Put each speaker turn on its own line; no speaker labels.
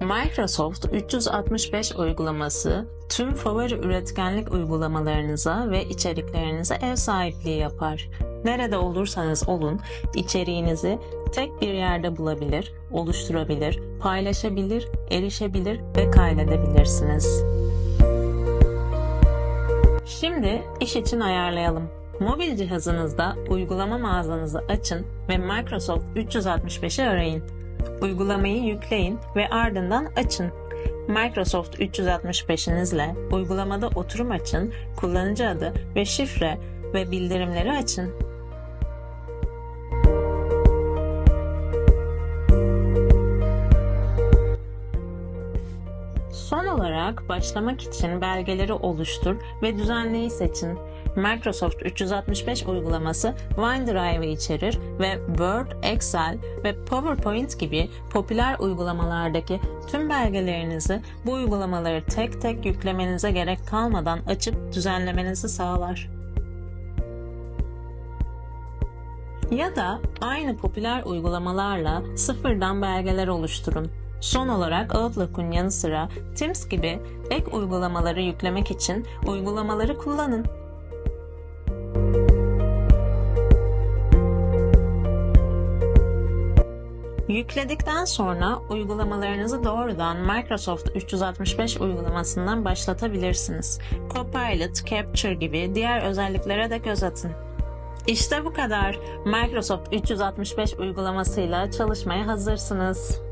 Microsoft 365 uygulaması tüm favori üretkenlik uygulamalarınıza ve içeriklerinize ev sahipliği yapar. Nerede olursanız olun, içeriğinizi tek bir yerde bulabilir, oluşturabilir, paylaşabilir, erişebilir ve kaydedebilirsiniz. Şimdi iş için ayarlayalım. Mobil cihazınızda uygulama mağazanızı açın ve Microsoft 365'i arayın. Uygulamayı yükleyin ve ardından açın. Microsoft 365'inizle uygulamada oturum açın, kullanıcı adı ve şifre ve bildirimleri açın. Son olarak başlamak için belgeleri oluştur ve düzenleyi seçin. Microsoft 365 uygulaması OneDrive'ı içerir ve Word, Excel ve PowerPoint gibi popüler uygulamalardaki tüm belgelerinizi bu uygulamaları tek tek yüklemenize gerek kalmadan açıp düzenlemenizi sağlar. Ya da aynı popüler uygulamalarla sıfırdan belgeler oluşturun. Son olarak Outlook'un yanı sıra Teams gibi ek uygulamaları yüklemek için uygulamaları kullanın. Yükledikten sonra uygulamalarınızı doğrudan Microsoft 365 uygulamasından başlatabilirsiniz. Copilot, Capture gibi diğer özelliklere de göz atın. İşte bu kadar. Microsoft 365 uygulamasıyla çalışmaya hazırsınız.